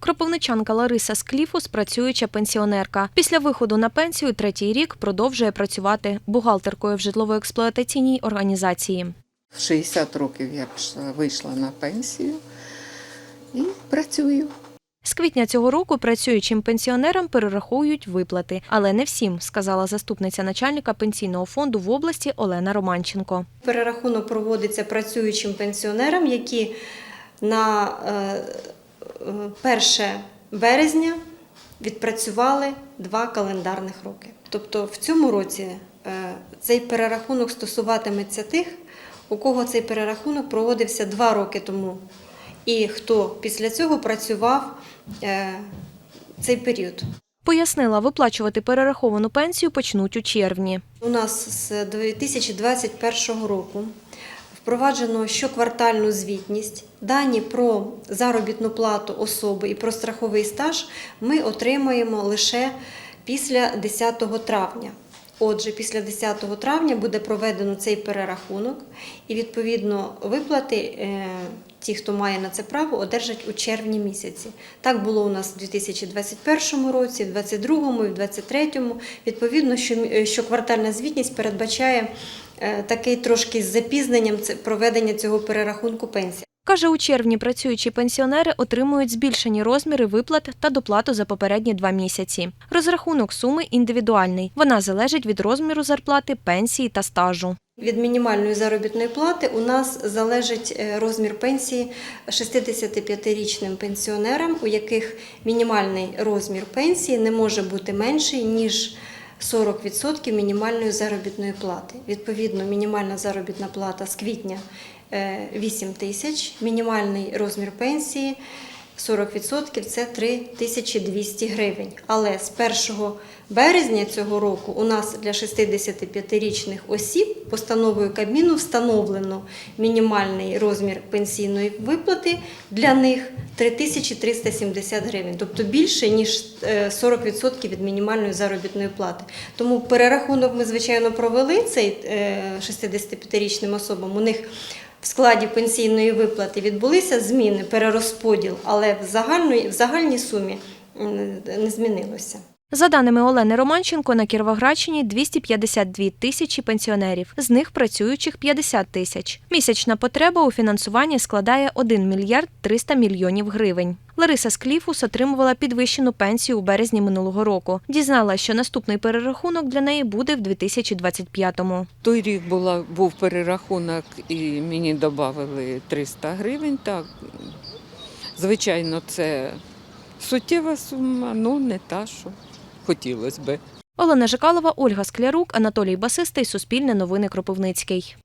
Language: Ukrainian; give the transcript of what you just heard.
Кропивничанка Лариса Скліфус – працююча пенсіонерка. Після виходу на пенсію третій рік продовжує працювати бухгалтеркою в житлово-експлуатаційній організації. В 60 років я вийшла на пенсію і працюю. З квітня цього року працюючим пенсіонерам перераховують виплати, але не всім, сказала заступниця начальника пенсійного фонду в області Олена Романченко. Перерахунок проводиться працюючим пенсіонерам, які на е, 1 березня відпрацювали два календарних роки. Тобто в цьому році е, цей перерахунок стосуватиметься тих, у кого цей перерахунок проводився два роки тому, і хто після цього працював е, цей період. Пояснила, виплачувати перераховану пенсію почнуть у червні. У нас з 2021 року впроваджено щоквартальну звітність. Дані про заробітну плату особи і про страховий стаж ми отримаємо лише після 10 травня. Отже, після 10 травня буде проведено цей перерахунок, і відповідно виплати е, ті, хто має на це право, одержать у червні місяці. Так було у нас у 2021 році, в 2022 і в 2023. Відповідно, що, е, квартальна звітність передбачає е, такий трошки з запізненням проведення цього перерахунку пенсій. Каже, у червні працюючі пенсіонери отримують збільшені розміри виплат та доплату за попередні два місяці. Розрахунок суми індивідуальний. Вона залежить від розміру зарплати, пенсії та стажу. Від мінімальної заробітної плати у нас залежить е, розмір пенсії 65-річним пенсіонерам, у яких мінімальний розмір пенсії не може бути менший ніж 40% мінімальної заробітної плати. Відповідно, мінімальна заробітна плата з квітня е, 8 тисяч, мінімальний розмір пенсії 40% це 3200 гривень. Але з 1 березня цього року у нас для 65-річних осіб постановою Кабміну встановлено мінімальний розмір пенсійної виплати для них 3370 гривень, тобто більше ніж е, 40% від мінімальної заробітної плати. Тому перерахунок ми звичайно провели цей е, 65-річним особам. У них в складі пенсійної виплати відбулися зміни, перерозподіл, але в загальній, в загальній сумі не змінилося. За даними Олени Романченко, на Кіровоградщині 252 тисячі пенсіонерів, з них працюючих 50 тисяч. Місячна потреба у фінансуванні складає 1 мільярд 300 мільйонів гривень. Лариса Скліфус отримувала підвищену пенсію у березні минулого року. Дізналася, що наступний перерахунок для неї буде в 2025-му. Той рік була, був перерахунок і мені додали 300 гривень. Так, звичайно, це суттєва сума, ну не та, що хотілося би. Олена Жикалова, Ольга Склярук, Анатолій Басистий, Суспільне новини Кропивницький.